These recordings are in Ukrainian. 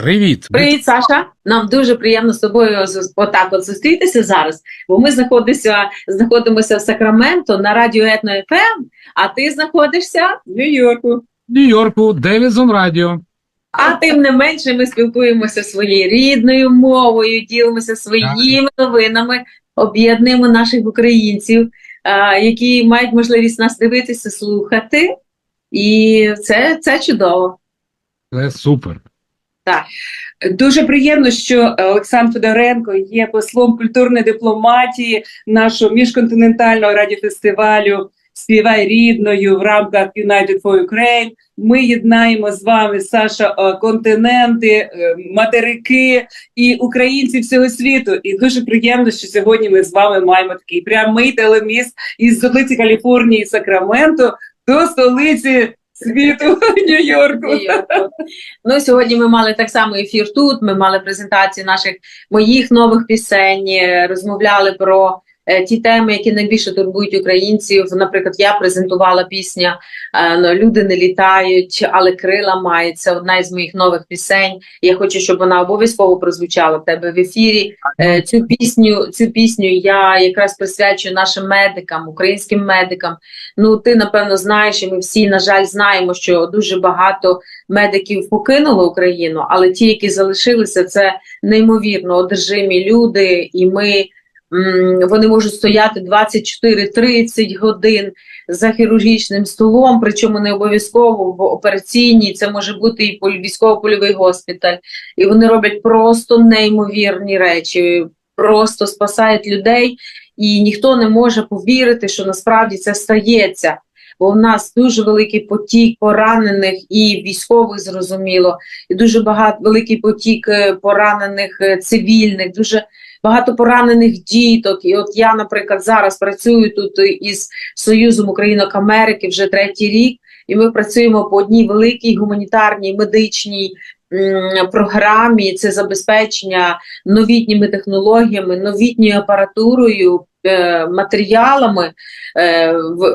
Привіт! Привіт, Саша. Нам дуже приємно з тобою отак от зустрітися зараз, бо ми знаходимося, знаходимося в Сакраменто на радіо Етно ФМ, а ти знаходишся в Нью-Йорку. Нью-Йорку, Девізон Радіо. А тим не менше ми спілкуємося своєю рідною мовою, ділимося своїми новинами, об'єднуємо наших українців, які мають можливість нас дивитися, слухати. І це, це чудово. Це супер. Дуже приємно, що е, Олександр Федоренко є послом культурної дипломатії нашого міжконтинентального радіофестивалю Співай рідною в рамках United for Ukraine. Ми єднаємо з вами, Саша, е, континенти, е, материки і українці всього світу. І дуже приємно, що сьогодні ми з вами маємо такий прямий телеміст із столиці Каліфорнії, Сакраменто до столиці світу Нью-Йорку. Ну, сьогодні ми мали так само ефір тут. Ми мали презентацію наших моїх нових пісень, е, розмовляли про ті теми, які найбільше турбують українців. Наприклад, я презентувала пісня е, ну, Люди не літають, але крила мають. Одна із моїх нових пісень. Я хочу, щоб вона обов'язково прозвучала в тебе в ефірі. Е, Цю пісню, цю пісню я якраз присвячую нашим медикам, українським медикам. Ну, ти напевно знаєш, і ми всі, на жаль, знаємо, що дуже багато медиків покинуло Україну, але ті, які залишилися, це неймовірно одержимі люди, і ми. Вони можуть стояти 24-30 годин за хірургічним столом, причому не обов'язково в операційній, це може бути і поль- військово-польовий госпіталь. І вони роблять просто неймовірні речі, просто спасають людей, і ніхто не може повірити, що насправді це стається. Бо в нас дуже великий потік поранених і військових, зрозуміло, і дуже багато великий потік е, поранених е, цивільних, дуже багато поранених діток. І от я, наприклад, зараз працюю тут із Союзом Українок Америки вже третій рік, і ми працюємо по одній великій гуманітарній медичній програмі. Це забезпечення новітніми технологіями, новітньою апаратурою, е, матеріалами, е,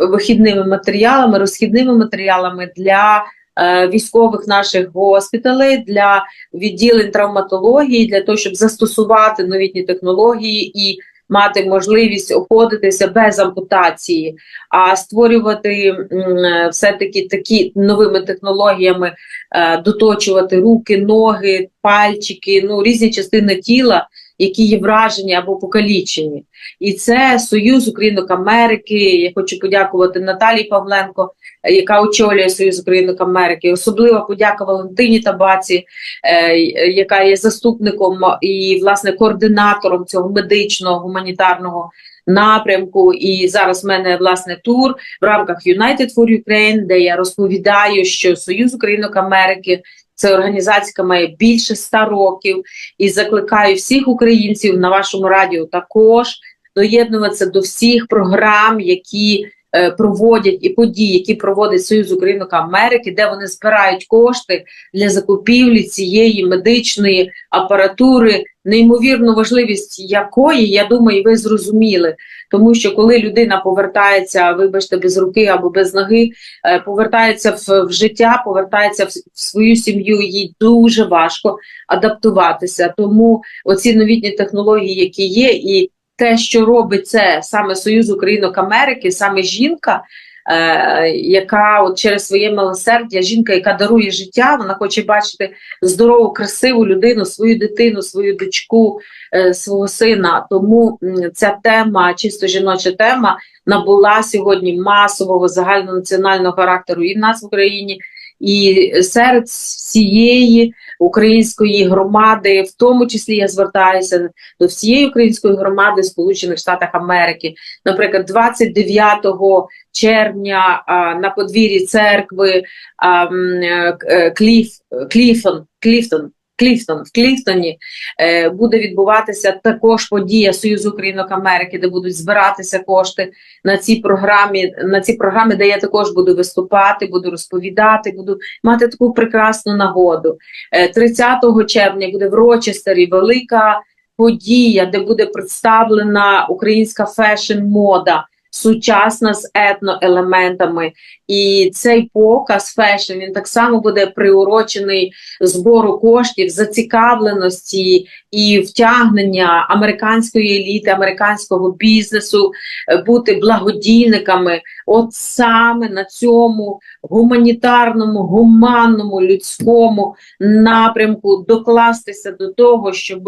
вихідними матеріалами, розхідними матеріалами для е, військових наших госпіталей, для відділень травматології, для того, щоб застосувати новітні технології і мати можливість обходитися без ампутації, а створювати все-таки такі новими технологіями, е, доточувати руки, ноги, пальчики, ну різні частини тіла, які є вражені або покалічені. І це Союз Українок Америки. Я хочу подякувати Наталії Павленко, яка очолює Союз Українок Америки. Особлива подяка Валентині Табаці, е, яка є заступником і власне координатором цього медичного гуманітарного напрямку. І зараз в мене власне тур в рамках United for Ukraine, де я розповідаю, що Союз Українок Америки. Це організація, має більше ста років, і закликаю всіх українців на вашому радіо також доєднуватися до всіх програм, які проводять і подій, які проводить Союз Українок Америки, де вони збирають кошти для закупівлі цієї медичної апаратури, неймовірну важливість якої, я думаю, ви зрозуміли. Тому що коли людина повертається, вибачте, без руки або без ноги, е, повертається в, в життя, повертається в, в свою сім'ю, їй дуже важко адаптуватися. Тому оці новітні технології, які є, і те, що робить це саме Союз Українок Америки, саме жінка, е, яка от через своє милосердя, жінка, яка дарує життя, вона хоче бачити здорову, красиву людину, свою дитину, свою дочку, е, свого сина. Тому ця тема, чисто жіноча тема, набула сьогодні масового загальнонаціонального характеру і в нас в Україні. І серед всієї української громади, в тому числі я звертаюся до всієї української громади Сполучених Штатах Америки. Наприклад, 29 червня а, на подвір'ї церкви а, е, Кліф, Кліфон, Кліфтон. Кліфтон в Кліфтоні е, буде відбуватися також подія Союзу Українок Америки, де будуть збиратися кошти на ці програмі, на ці програми, де я також буду виступати, буду розповідати, буду мати таку прекрасну нагоду. Е, 30 червня буде в Рочестері велика подія, де буде представлена українська фешн-мода. Сучасна з етноелементами. І цей показ фешн він так само буде приурочений збору коштів, зацікавленості і втягнення американської еліти, американського бізнесу, е, бути благодійниками. От саме на цьому гуманітарному, гуманному, людському напрямку докластися до того, щоб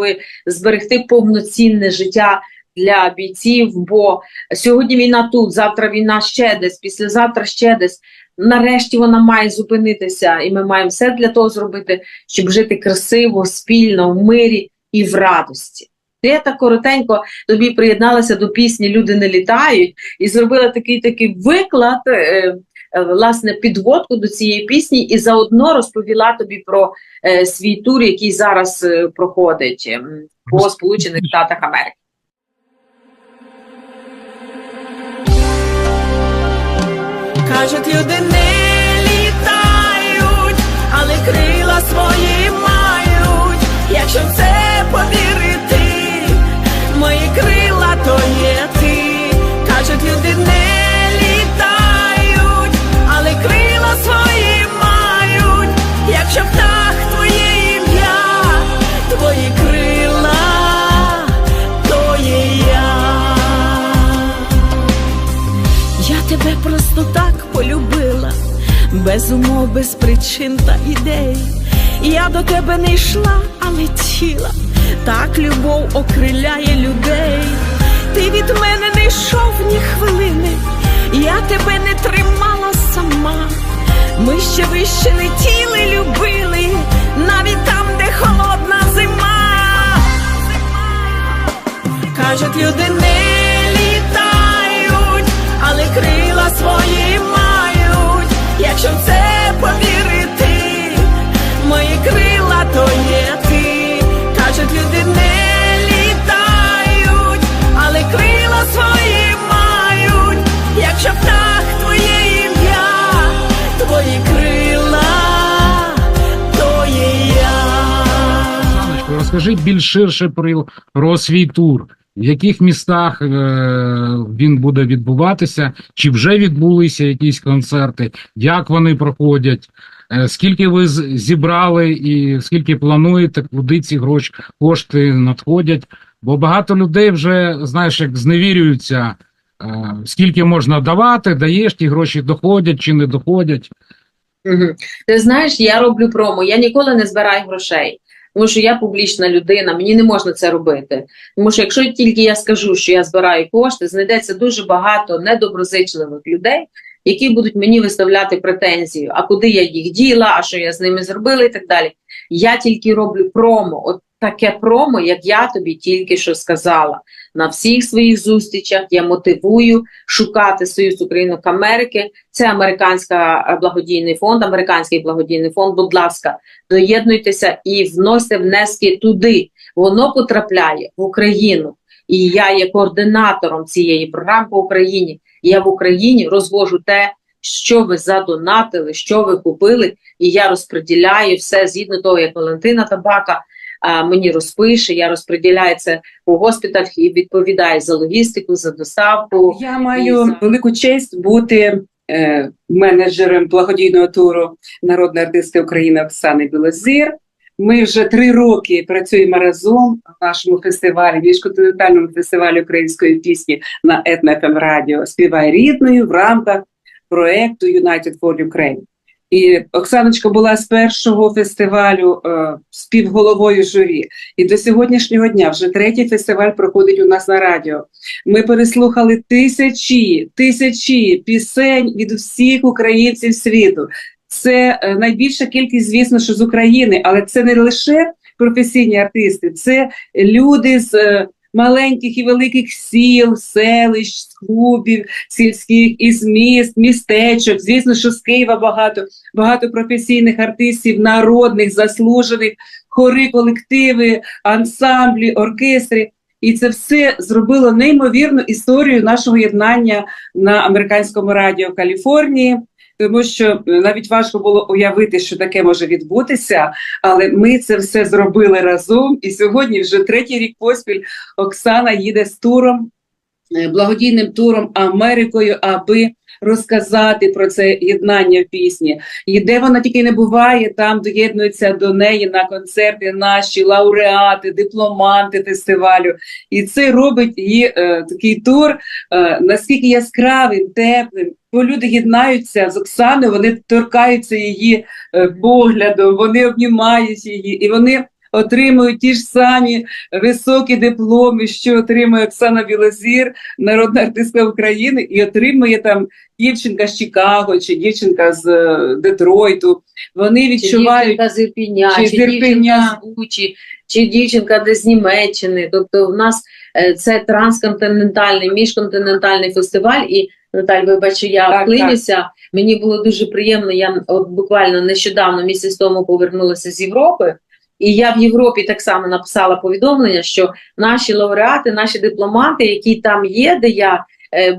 зберегти повноцінне життя для бійців. Бо сьогодні війна тут, завтра війна ще десь, післязавтра ще десь. Нарешті вона має зупинитися, і ми маємо все для того зробити, щоб жити красиво, спільно, в мирі і в радості. Я так коротенько тобі приєдналася до пісні Люди не літають і зробила такий такий виклад, е, е, власне, підводку до цієї пісні, і заодно розповіла тобі про е, свій тур, який зараз проходить ем, по Сполучених Штатах Америки. Кажуть, люди не літають, але крила свої мають. Якщо це повірити, без причин та ідей. Я до тебе не йшла, а летіла. Так любов окриляє людей. Ти від мене не йшов ні хвилини, я тебе не тримала сама. Ми ще вище летіли, любили, навіть там, де холодна зима. Кажуть, люди не літають, але крила свої мають. Якщо це повірити, мої крила то є ти. Кажуть, люди не літають, але крила свої мають. Якщо птах твоє ім'я, твої крила, то є я. Розкажи більш ширше про, свій тур. В яких містах е, він буде відбуватися, чи вже відбулися якісь концерти, як вони проходять, е, скільки ви зібрали і скільки плануєте, куди ці гроші кошти надходять? Бо багато людей вже, знаєш, як зневірюються, е, скільки можна давати, даєш, ті гроші доходять чи не доходять. Ти знаєш, я роблю промо, я ніколи не збираю грошей. Тому що я публічна людина, мені не можна це робити. Тому що якщо тільки я скажу, що я збираю кошти, знайдеться дуже багато недоброзичливих людей, які будуть мені виставляти претензію, а куди я їх діла, а що я з ними зробила, і так далі. Я тільки роблю промо, от таке промо, як я тобі тільки що сказала. На всіх своїх зустрічах я мотивую шукати Союз Українок Америки. Це американська е, благодійний фонд, американський благодійний фонд. Будь ласка, доєднуйтеся і вносьте внески туди. Воно потрапляє в Україну. І я є координатором цієї програми по Україні. Я в Україні розвожу те, що ви задонатили, що ви купили, і я розподіляю все згідно того, як Валентина Табака мені розпише. Я розподіляю це по госпіталях і відповідаю за логістику, за доставку. Я маю І- велику честь бути е, менеджером благодійного туру народної артисти України Оксани Білозір. Ми вже три роки працюємо разом в нашому фестивалі, міжконтинентальному фестивалі української пісні на Етно-ФМ Радіо Співай рідною в рамках проекту United for Ukraine. І Оксаночка була з першого фестивалю е, співголовою журі. І до сьогоднішнього дня вже третій фестиваль проходить у нас на радіо. Ми переслухали тисячі, тисячі пісень від всіх українців світу. Це е, найбільша кількість, звісно, що з України, але це не лише професійні артисти, це люди з е, маленьких і великих сіл, селищ, клубів сільських, із міст, містечок. Звісно, що з Києва багато, багато професійних артистів, народних, заслужених, хори, колективи, ансамблі, оркестри. І це все зробило неймовірну історію нашого єднання на американському радіо Каліфорнії, тому що е, навіть важко було уявити, що таке може відбутися, але ми це все зробили разом. І сьогодні, вже третій рік поспіль, Оксана їде з туром е, благодійним туром Америкою, аби розказати про це єднання в пісні. І де вона тільки не буває, там доєднуються до неї на концерти наші лауреати, дипломанти фестивалю. І це робить її е, такий тур е, наскільки яскравим, теплим. Бо люди єднаються з Оксаною, вони торкаються її е, поглядом, вони обнімають її, і вони отримують ті ж самі високі дипломи, що отримує Оксана Білозір, народна артистка України, і отримує там дівчинка з Чикаго чи дівчинка з е, Детройту. Вони Чи відчувають дівчинка з Ірпіня, чи чи, дівчинка з Бучі, чи дівчинка десь з Німеччини. Тобто в нас е, це трансконтинентальний, міжконтинентальний фестиваль. І Наталь, вибач, я Так, вклинюся. Мені було дуже приємно. Я от буквально нещодавно місяць тому повернулася з Європи. І я в Європі так само написала повідомлення, що наші лауреати, наші дипломати, які там є, де я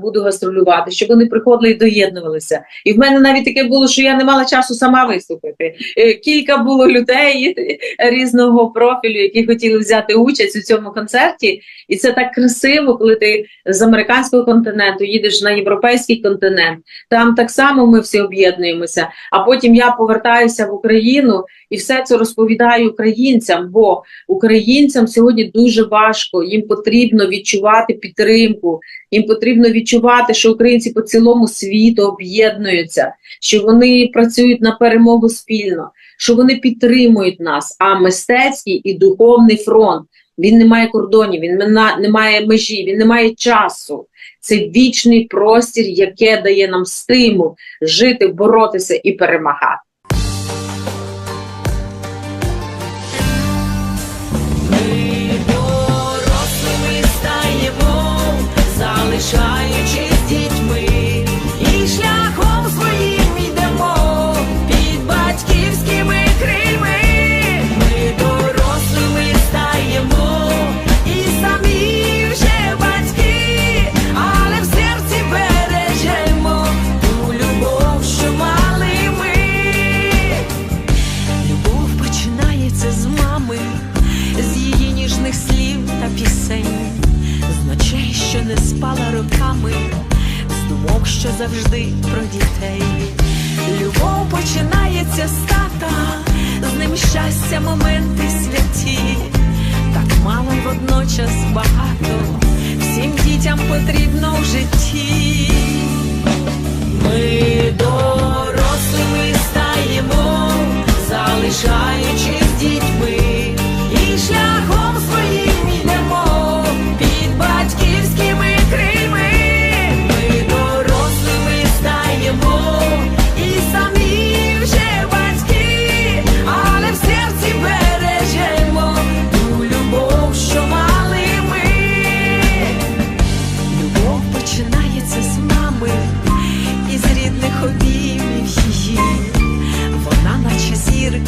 буду гастролювати, щоб вони приходили і доєднувалися. І в мене навіть таке було, що я не мала часу сама виступити. Е, Кілька було людей різного профілю, які хотіли взяти участь у цьому концерті. І це так красиво, коли ти з американського континенту їдеш на європейський континент. Там так само ми всі об'єднуємося. А потім я повертаюся в Україну і все це розповідаю українцям, бо українцям сьогодні дуже важко. Їм потрібно відчувати підтримку. Їм потрібно відчувати, що українці по цілому світу об'єднуються, що вони працюють на перемогу спільно, що вони підтримують нас. А мистецький і духовний фронт він не має кордонів, він не має межі, він не має часу. Це вічний простір, яке дає нам стимул жити, боротися і перемагати. Не спала роками, з думок, що завжди про дітей. Любов починається з тата, з ним щастя, моменти святі, так мало водночас багато, всім дітям потрібно в житті. Ми дорослими стаємо, залишаючись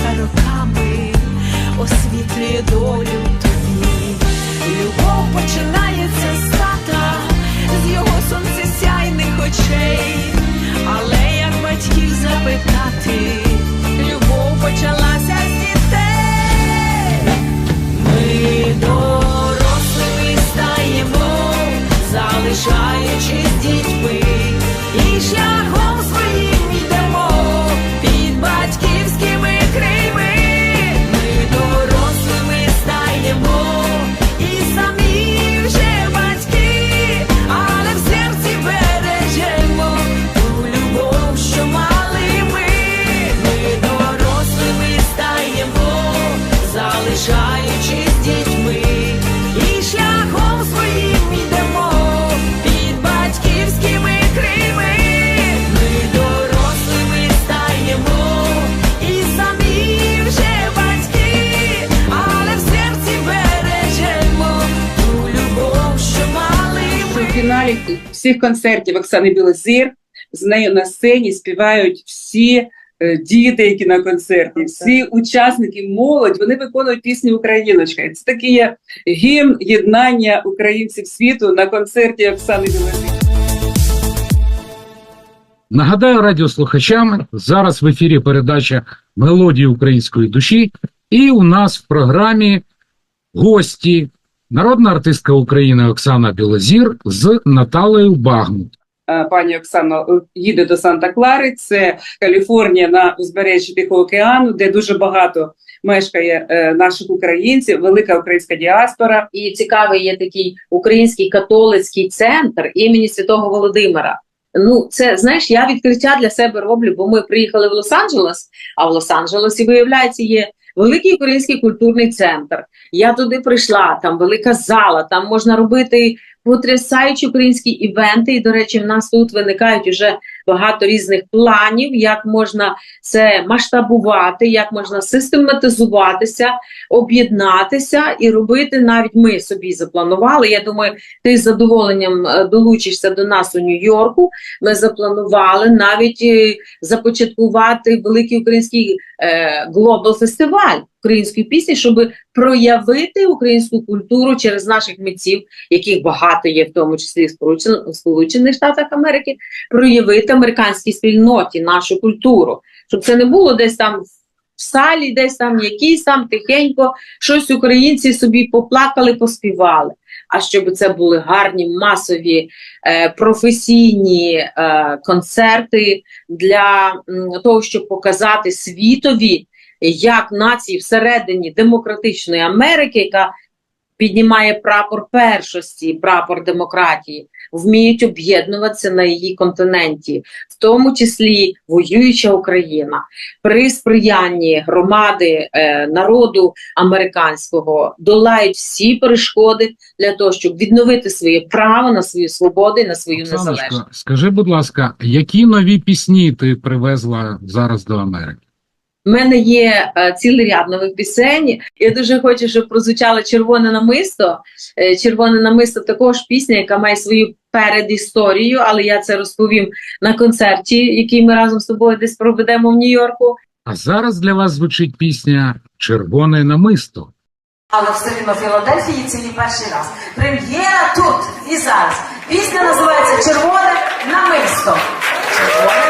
зірка роками, освітлює долю тобі. Любов починається з тата, з його сонцесяйних очей. Але як батьків запитати, любов почалася з всіх концертів Оксани Білозір з нею на сцені співають всі е, діти, які на концерті, всі учасники, молодь, вони виконують пісню Україночка. Це такий є гімн єднання українців світу на концерті Оксани Білозір. Нагадаю радіослухачам, зараз в ефірі передача Мелодії української душі, і у нас в програмі гості, Народна артистка України Оксана Білозір з Наталею Багмут. Е, Пані Оксано е, їде до Санта-Клари, це Каліфорнія на узбережжі Тихого океану, де дуже багато мешкає е, наших українців, велика українська діаспора. І цікавий є такий український католицький центр імені Святого Володимира. Ну, це знаєш, я відкриття для себе роблю, бо ми приїхали в Лос-Анджелес, а в Лос-Анджелесі, виявляється, є великий український культурний центр. Я туди прийшла, там велика зала, там можна робити потрясаючі українські івенти. І, до речі, в нас тут виникають уже багато різних планів, як можна це масштабувати, як можна систематизуватися, об'єднатися і робити. Навіть ми собі запланували. Я думаю, ти з задоволенням е, долучишся до нас у Нью-Йорку. Ми запланували навіть е, започаткувати великий український е, глобал фестиваль української пісні, щоб проявити українську культуру через наших митців, яких багато є, в тому числі в Сполучених Штатах Америки, проявити американській спільноті нашу культуру, щоб це не було десь там. В салі, десь там якісь там тихенько, щось українці собі поплакали, поспівали. А щоб це були гарні масові е, професійні е, концерти для м, того, щоб показати світові, як нації всередині демократичної Америки, яка піднімає прапор першості, прапор демократії, вміють об'єднуватися на її континенті, в тому числі воююча Україна, при сприянні громади е, народу американського долають всі перешкоди для того, щоб відновити своє право на свою свободу і на свою незалежність. Скажи, будь ласка, які нові пісні ти привезла зараз до Америки? У мене є е, цілий ряд нових пісень. Я дуже хочу, щоб прозвучало червоне намисто. Е, червоне намисто також пісня, яка має свою передісторію, але я це розповім на концерті, який ми разом з тобою десь проведемо в Нью-Йорку. А зараз для вас звучить пісня Червоне намисто. Але в селі Філадельфії це її перший раз. Прем'єра тут і зараз. Пісня називається Червоне намисто. Червоне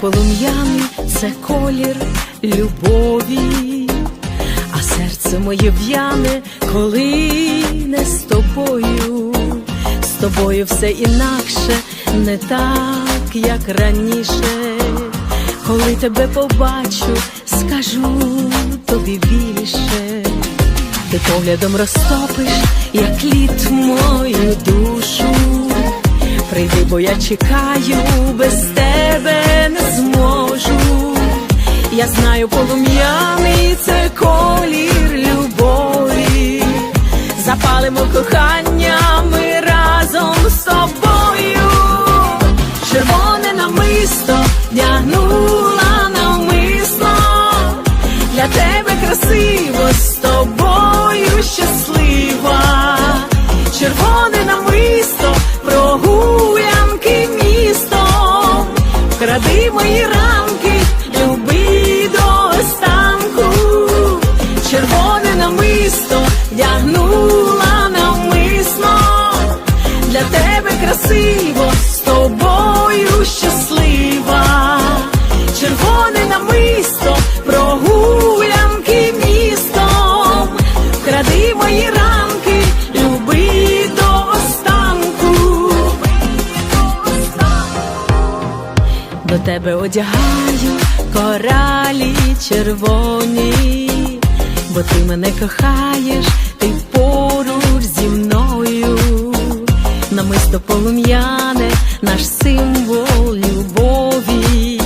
полум'яний це колір любові, а серце моє в'яне, коли не з тобою, з тобою все інакше, не так, як раніше. Коли тебе побачу, скажу тобі більше. Ти поглядом розтопиш, як лід мою душу. Прийди, бо я чекаю, без тебе не зможу. Я знаю, полум'яний це колір любові. Запалимо кохання ми разом з тобою. Червоне намисто вдягнула навмисно. Для тебе красиво мої тебе одягаю коралі червоні, бо ти мене кохаєш, ти поруч зі мною. Намисто полум'яне, наш символ любові.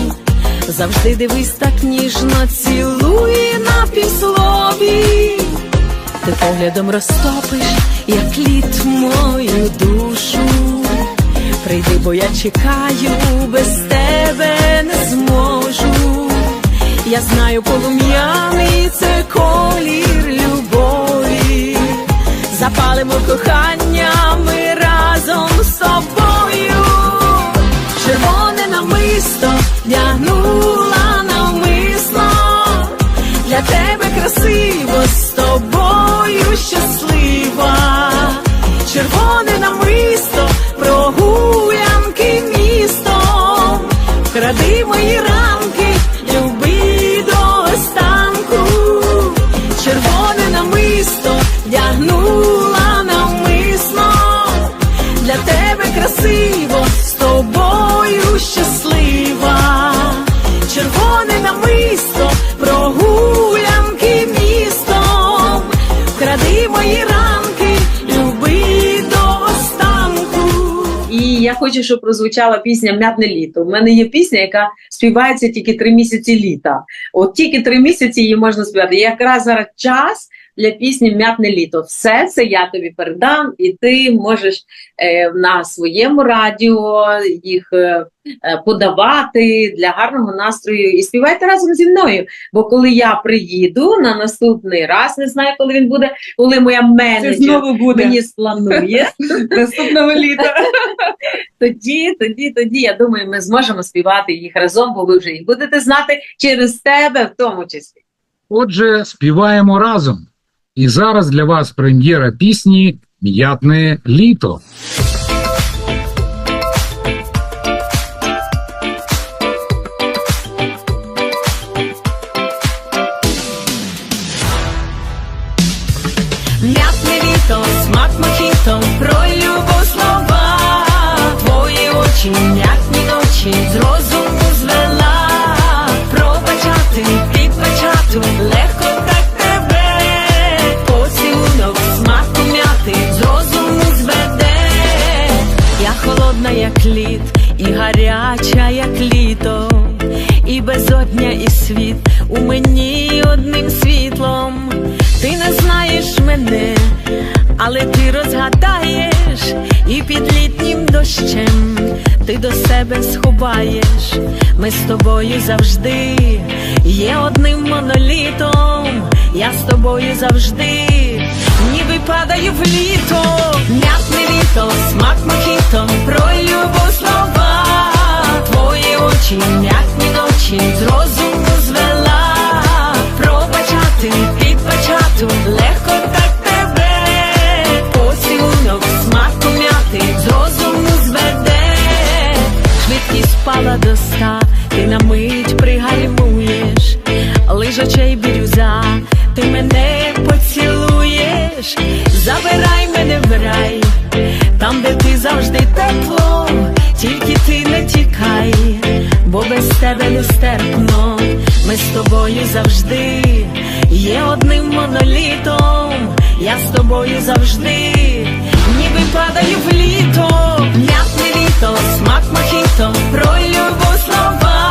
Завжди дивись так ніжно, цілуй на півслові. Ти поглядом розтопиш, як лід мою душу. Прийди, бо я чекаю, без тебе не зможу. Я знаю, полум'яний це колір любові. Запалимо кохання ми разом з тобою. Червоне намисто вдягнула навмисно. Для тебе красиво з тобою щаслива. Червоне І я хочу, щоб прозвучала пісня М'ятне літо. У мене є пісня, яка співається тільки три місяці літа. От тільки три місяці її можна співати. Якраз зараз час для пісні М'ятне літо. Все це я тобі передам, і ти можеш е, на своєму радіо їх е, е, подавати для гарного настрою і співайте разом зі мною. Бо коли я приїду на наступний раз, не знаю, коли він буде, коли моя менеджер знову буде мені спланує. наступного літа. тоді, тоді, тоді, я думаю, ми зможемо співати їх разом, бо ви вже їх будете знати через тебе, в тому числі. Отже, співаємо разом. І зараз для вас прем'єра пісні М'ятне літо. М'ятне літо, смак мохіто, про любов слова, твої очі, гаряча, як літо, і безодня, і світ у мені одним світлом. Ти не знаєш мене, але ти розгадаєш, і під літнім дощем ти до себе сховаєш. Ми з тобою завжди є одним монолітом. Я з тобою завжди, ніби падаю в літо, м'ятне літо, смак мохіто, про нестерпно, ми з тобою завжди є одним монолітом, я з тобою завжди, ніби падаю в літо, м'ятне літо, смак мохіто, про любов слова,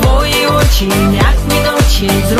твої очі, м'ятні ночі, з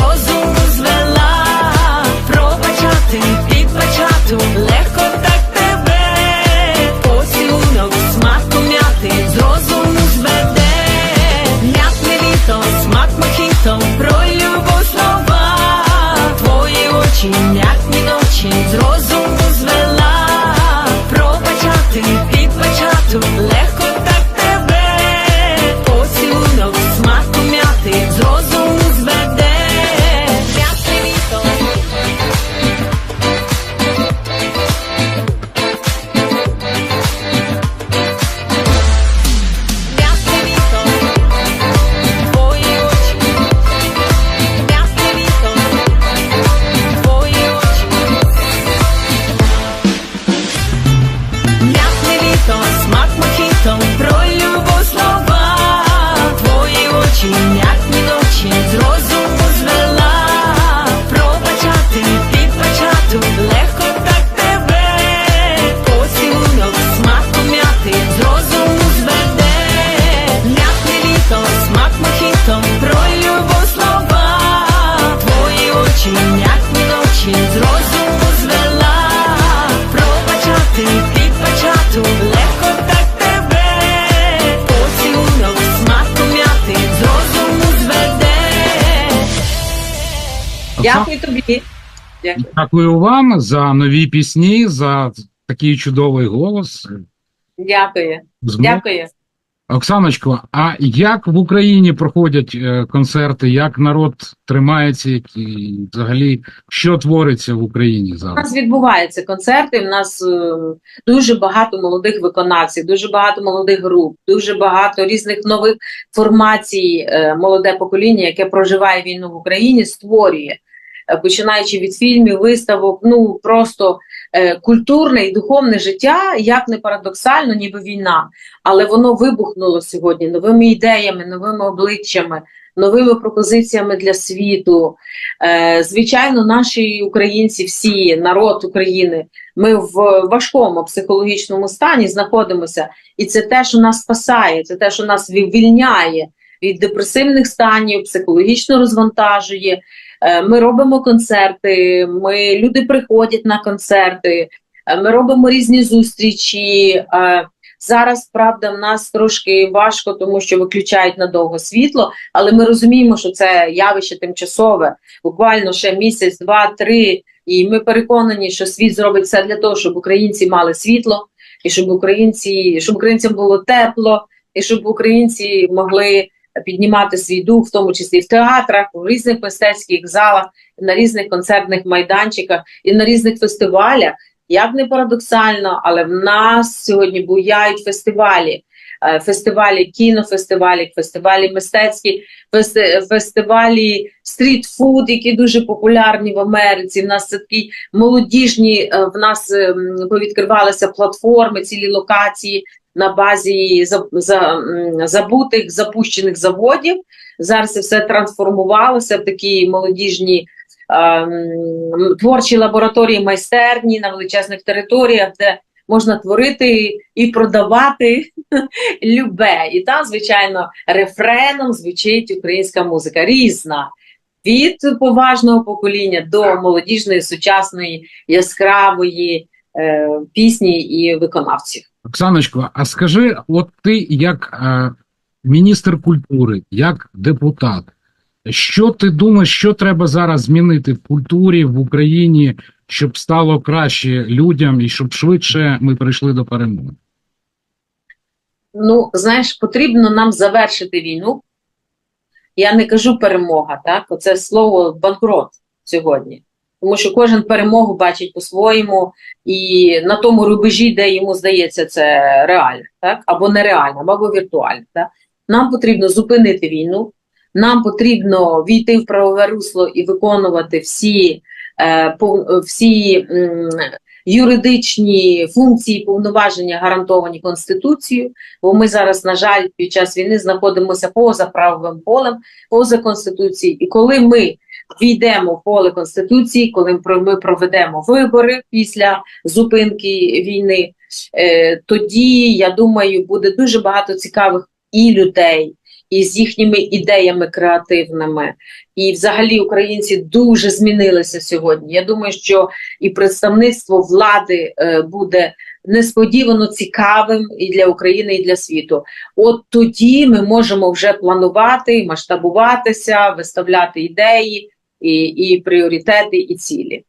Дякую. Дякую вам за нові пісні, за такий чудовий голос. Дякую. Змог- Дякую. Оксаночко, а як в Україні проходять е, концерти, як народ тримається, які взагалі що твориться в Україні зараз? У нас відбуваються концерти. У нас е, дуже багато молодих виконавців, дуже багато молодих груп, дуже багато різних нових формацій. е, Молоде покоління, яке проживає війну в Україні, створює, починаючи від фільмів, виставок. Ну просто е, культурне і духовне життя, як не парадоксально, ніби війна, але воно вибухнуло сьогодні новими ідеями, новими обличчями, новими пропозиціями для світу. Е, Звичайно, наші українці, всі народ України, ми в важкому психологічному стані знаходимося, і це те, що нас спасає, це те, що нас вивільняє від депресивних станів, психологічно розвантажує. Е, Ми робимо концерти, ми люди приходять на концерти, е, ми робимо різні зустрічі. Е, Зараз, правда, в нас трошки важко, тому що виключають надовго світло, але ми розуміємо, що це явище тимчасове, буквально ще місяць, два, три. І ми переконані, що світ зробить все для того, щоб українці мали світло, і щоб українці, щоб українцям було тепло, і щоб українці могли піднімати свій дух, в тому числі в театрах, у різних мистецьких залах, на різних концертних майданчиках і на різних фестивалях. Як не парадоксально, але в нас сьогодні буяють фестивалі. Е, Фестивалі, кінофестивалі, фестивалі мистецькі, фестивалі стрітфуд, які дуже популярні в Америці. В нас це такі молодіжні, е, в нас ем, повідкривалися платформи, цілі локації на базі забутих, запущених заводів. Зараз все трансформувалося в такі молодіжні творчі лабораторії, майстерні на величезних територіях, де можна творити і продавати любе. І там, звичайно, рефреном звучить українська музика різна. Від поважного покоління до молодіжної, сучасної, яскравої е, пісні і виконавців. Оксаночко, а скажи, от ти як е, міністр культури, як депутат, що ти думаєш, що треба зараз змінити в культурі в Україні, щоб стало краще людям і щоб швидше ми прийшли до перемоги? Ну, знаєш, потрібно нам завершити війну. Я не кажу перемога, так? Оце слово банкрот сьогодні. Тому що кожен перемогу бачить по-своєму, і на тому рубежі, де йому здається, це реально, так? або нереально, або віртуально. Так? Нам потрібно зупинити війну, нам потрібно війти в правове русло і виконувати всі, е, всі м, юридичні функції повноваження, гарантовані Конституцією. Бо ми зараз, на жаль, під час війни знаходимося поза правовим полем, поза Конституцією. І коли ми війдемо в поле Конституції, коли ми проведемо вибори після зупинки війни, е, тоді я думаю, буде дуже багато цікавих і людей. І з їхніми ідеями креативними, і взагалі українці дуже змінилися сьогодні. Я думаю, що і представництво влади е, буде несподівано цікавим і для України, і для світу. От тоді ми можемо вже планувати, масштабуватися, виставляти ідеї і, і пріоритети, і цілі.